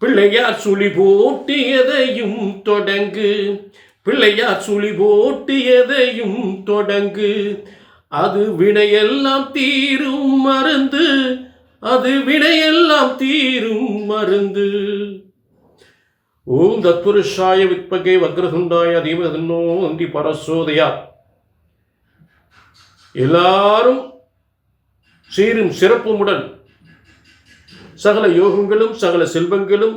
பிள்ளையார் சுழி போட்டு எதையும் தொடங்கு. பிள்ளையார் சுழி போட்டு எதையும் தொடங்கு. அது வினையெல்லாம் தீரும் மருந்து. அது வினையெல்லாம் தீரும் மருந்து. ஓம் தத்புருஷாய வித்பகே வக்ரசுண்டாய தீமதன்னோ நந்தி பரசோதயா. எல்லாரும் சீரும் சிறப்புமுடன் சகல யோகங்களும் சகல செல்வங்களும்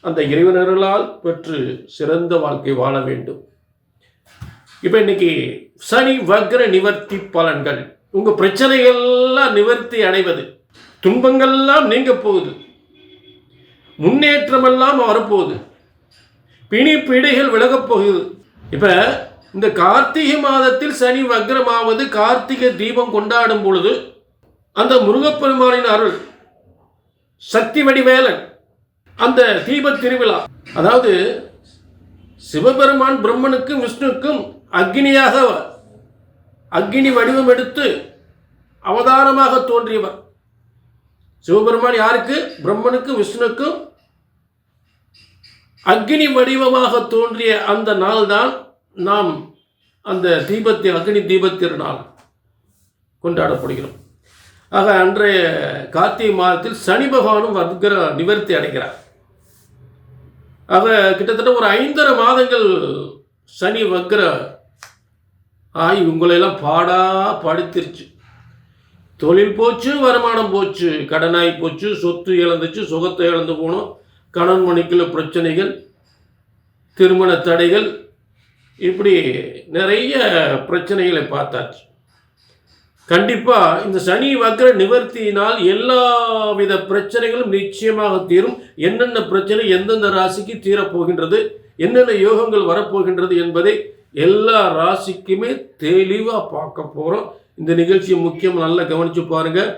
அந்த இறைவனர்களால் பெற்று சிறந்த வாழ்க்கை வாழ வேண்டும். இப்போ இன்னைக்கு சனி வக்ர நிவர்த்தி பலன்கள். உங்கள் பிரச்சனைகள்லாம் நிவர்த்தி அடைவது துன்பங்கள்லாம் நீங்க போகுது. முன்னேற்றமெல்லாம் வரப்போகுது. பிணி பிடிகள் விலகப் போகுது. இப்போ இந்த கார்த்திகை மாதத்தில் சனி வக்ரமாவது கார்த்திகை தீபம் கொண்டாடும் பொழுது அந்த முருகப்பெருமானின் அருள் சக்தி வடிவேலன் அந்த தீப திருவிழா. அதாவது சிவபெருமான் பிரம்மனுக்கும் விஷ்ணுக்கும் அக்னியாக அக்னி வடிவம் எடுத்து அவதாரமாக தோன்றியவர். சிவபெருமான் யாருக்கு? பிரம்மனுக்கும் விஷ்ணுக்கும் அக்னி வடிவமாக தோன்றிய அந்த நாள்தான் நாம் அந்த தீபத்தை அக்னி தீபத்திருநாள் கொண்டாடப்படுகிறோம். ஆக அன்றைய கார்த்திகை மாதத்தில் சனி பகவானும் வர்க்கர நிவர்த்தி அடைகிறார். ஆக கிட்டத்தட்ட ஒரு ஐந்தரை மாதங்கள் சனி வக்ர ஆகி உங்களையெல்லாம் பாடா படுத்திருச்சு. தொழில் போச்சு வருமானம் போச்சு கடனாகி போச்சு சொத்து இழந்துச்சு சுகத்தை இழந்து போனோம். கடன் மணிக்குள்ள பிரச்சனைகள் திருமண தடைகள் இப்படி நிறைய பிரச்சனைகளை பார்த்தாச்சு. கண்டிப்பாக இந்த சனி வக்ர நிவர்த்தியினால் எல்லாவித பிரச்சனைகளும் நிச்சயமாக தீரும். என்னென்ன பிரச்சனை எந்தெந்த ராசிக்கு தீரப்போகின்றது என்னென்ன யோகங்கள் வரப்போகின்றது என்பதை எல்லா ராசிக்குமே தெளிவாக பார்க்க போகிறோம் இந்த நிகழ்ச்சியை முக்கியம் நல்லா கவனித்து பாருங்கள்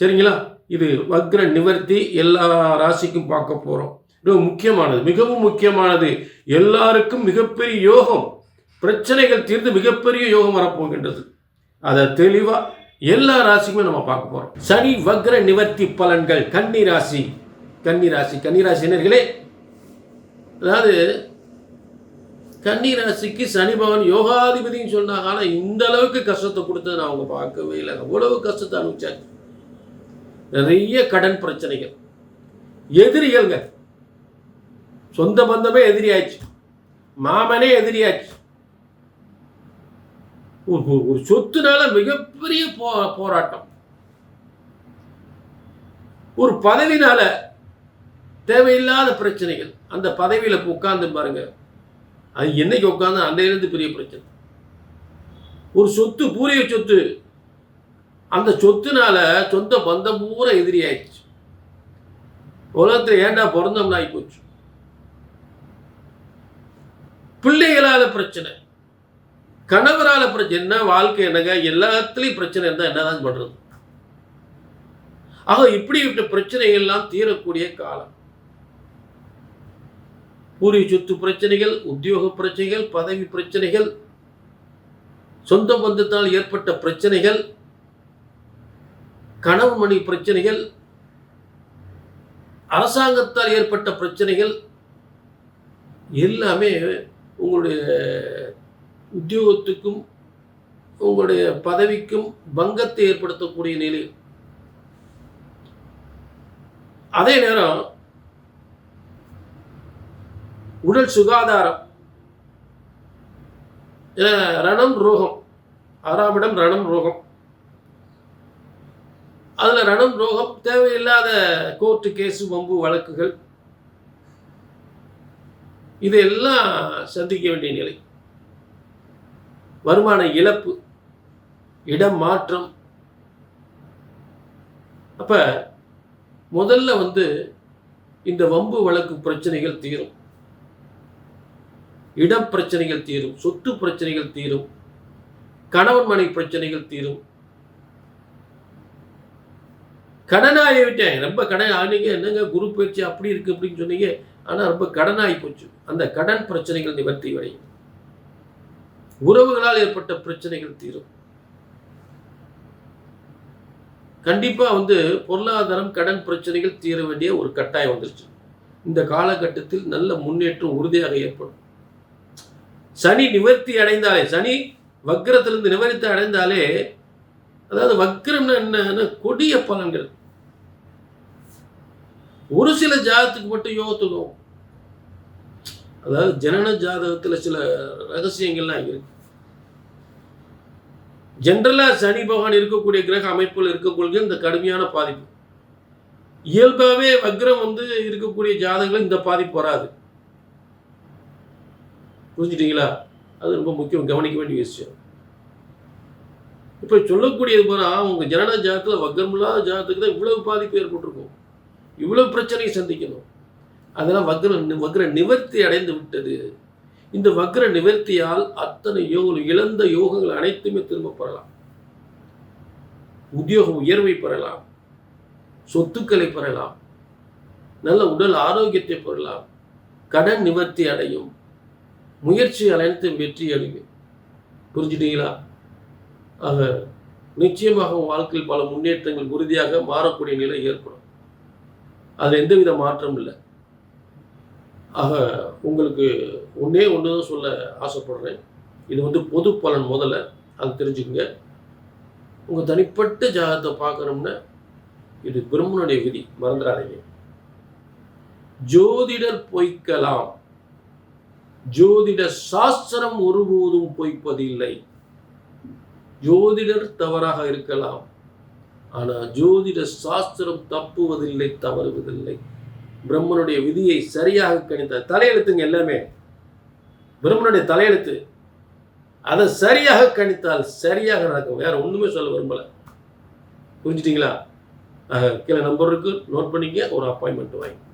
சரிங்களா? இது வக்ர நிவர்த்தி எல்லா ராசிக்கும் பார்க்க போகிறோம் ரொம்ப முக்கியமானது மிகவும் முக்கியமானது. எல்லாருக்கும் மிகப்பெரிய யோகம் பிரச்சனைகள் தீர்ந்து மிகப்பெரிய யோகம் வரப்போகின்றது. அதை தெளிவாக எல்லா ராசிக்குமே நம்ம பார்க்க போகிறோம் சனி வக்ர நிவர்த்தி பலன்கள் கன்னி ராசி கன்னி ராசி கன்னி ராசினர்களே அதாவது கன்னி ராசிக்கு சனி பகவான் யோகாதிபதின்னு சொன்னாங்க. ஆனால் இந்த அளவுக்கு கஷ்டத்தை கொடுத்தது நான் அவங்க பார்க்கவே இல்லை. அவ்வளவு கஷ்டத்தை அனுப்பிச்சாங்க நிறைய கடன் பிரச்சனைகள் எதிரிகள்ங்க. சொந்த பந்தமே எதிரியாச்சு மாமனே எதிரியாச்சு ஒரு ஒரு- சொத்துனால மிகப்பெரிய போ போராட்டம். ஒரு பதவினால தேவையில்லாத பிரச்சனைகள். அந்த பதவியில உட்கார்ந்து பாருங்க. அது என்னைக்கு உட்காந்து அன்றையிலிருந்து பெரிய பிரச்சனை. ஒரு சொத்து பூரிய சொத்து. அந்த சொத்துனால சொந்த பந்தம் பூரா எதிரி ஆயிடுச்சு. உலகத்தில் ஏன்டா பிறந்தோம்னு ஆகி போச்சு. பிள்ளைகளால் பிரச்சனை. கணவரால் பிரச்சனை என்ன வாழ்க்கை என்னங்க? எல்லாத்துலேயும் பிரச்சனை இருந்தால் என்னதான் பண்றது? ஆக இப்படி பிரச்சனைகள் எல்லாம் தீரக்கூடிய காலம். பூர்வீக சொத்து பிரச்சனைகள் உத்தியோக பிரச்சனைகள் பதவி பிரச்சனைகள் சொந்த பந்தத்தால் ஏற்பட்ட பிரச்சனைகள் கணவன் மணி பிரச்சனைகள் அரசாங்கத்தால் ஏற்பட்ட பிரச்சனைகள் எல்லாமே உங்களுடைய உத்தியோகத்துக்கும் உங்களுடைய பதவிக்கும் பங்கத்தை ஏற்படுத்தக்கூடிய நிலை. அதே நேரம் உடல் சுகாதாரம். ரணம் ரோகம். ஆறாம் இடம் ரணம் ரோகம். அதில் ரணம் ரோகம் தேவையில்லாத கோர்ட்டு கேஸு வம்பு வழக்குகள். இதையெல்லாம் சந்திக்க வேண்டிய நிலை. வருமான இழப்பு இடம் மாற்றம் அப்ப முதல்ல வந்து இந்த வம்பு வழக்கு பிரச்சனைகள் தீரும். இடம் பிரச்சனைகள் தீரும் சொத்து பிரச்சனைகள் தீரும் கணவன் மனை பிரச்சனைகள் தீரும். கடனாகி விட்டேன் ரொம்ப கடன் ஆனீங்க என்னங்க குரு பயிற்சி அப்படி இருக்கு அப்படின்னு சொன்னீங்க. ஆனால் ரொம்ப கடனாகி போச்சு. அந்த கடன் பிரச்சனைகள் நிவர்த்தி அடையும். உறவுகளால் ஏற்பட்ட பிரச்சனைகள் தீரும். கண்டிப்பா வந்து பொருளாதாரம் கடன் பிரச்சனைகள் தீர வேண்டிய ஒரு கட்டாயம் வந்துருச்சு. இந்த காலகட்டத்தில் நல்ல முன்னேற்றம் உறுதியாக ஏற்படும். சனி நிவர்த்தி அடைந்தாலே சனி வக்கரத்திலிருந்து நிவர்த்தி அடைந்தாலே அதாவது வக்ரம்னா என்னன்னா கொடிய பலன்கள். ஒரு சில ஜாதத்துக்கு மட்டும் யோகத்துக்கும் அதாவது ஜனன ஜாதகத்தில் சில ரகசியங்கள்லாம் இருக்கு. ஜென்ரலாக சனி பகவான் இருக்கக்கூடிய கிரக அமைப்பில் இருக்கக்கூடிய இந்த கடுமையான பாதிப்பு. இயல்பாகவே வக்ரம் வந்து இருக்கக்கூடிய ஜாதகங்கள் இந்த பாதிப்பு வராது. புரிஞ்சுட்டீங்களா? அது ரொம்ப முக்கியம். கவனிக்க வேண்டிய விஷயம். இப்போ சொல்லக்கூடியது போனா உங்கள் ஜனன ஜாதகத்தில் வக்ரம் இல்லாத ஜாதகத்துக்கு தான் இவ்வளவு பாதிப்பு ஏற்பட்டிருக்கும். இவ்வளவு பிரச்சனையை சந்திக்கணும். அதெல்லாம் வக்ர வக்ர நிவர்த்தி அடைந்து விட்டது. இந்த வக்ர நிவர்த்தியால் அத்தனை யோகம் இழந்த யோகங்கள் அனைத்துமே திரும்ப பெறலாம். உத்தியோக உயர்வை பெறலாம். சொத்துக்களை பெறலாம். நல்ல உடல் ஆரோக்கியத்தை பெறலாம். கடன் நிவர்த்தி அடையும். முயற்சி அனைத்தும் வெற்றி அடையும். புரிஞ்சுட்டீங்களா? ஆக நிச்சயமாக வாழ்க்கையில் பல முன்னேற்றங்கள் உறுதியாக மாறக்கூடிய நிலை ஏற்படும். அதில் எந்தவித மாற்றம் இல்லை. ஆக உங்களுக்கு ஒன்றே ஒன்று தான் சொல்ல ஆசைப்படுறேன். இது வந்து பொது பலன் முதல்ல. அது தெரிஞ்சுக்கங்க. உங்கள் தனிப்பட்ட ஜாதகத்தை பார்க்கணும்னா இது பிரம்மனுடைய விதி. மறந்துடாதீங்க. ஜோதிடர் பொய்க்கலாம். ஜோதிட சாஸ்திரம் ஒருபோதும் பொய்ப்பதில்லை. ஜோதிடர் தவறாக இருக்கலாம். ஆனால் ஜோதிட சாஸ்திரம் தப்புவதில்லை தவறுவதில்லை. பிரம்மனுடைய விதியை சரியாக கணித்த தலையெழுத்துங்க எல்லாமே. பிரம்மனுடைய தலையெழுத்து. அதை சரியாக கணித்தால் சரியாக நடக்கும். வேற ஒன்றுமே சொல்ல விரும்பல. புரிஞ்சுட்டீங்களா? கீழே நம்பர் இருக்கு. நோட் பண்ணிக்க ஒரு அப்பாயின்மெண்ட் வாங்கி.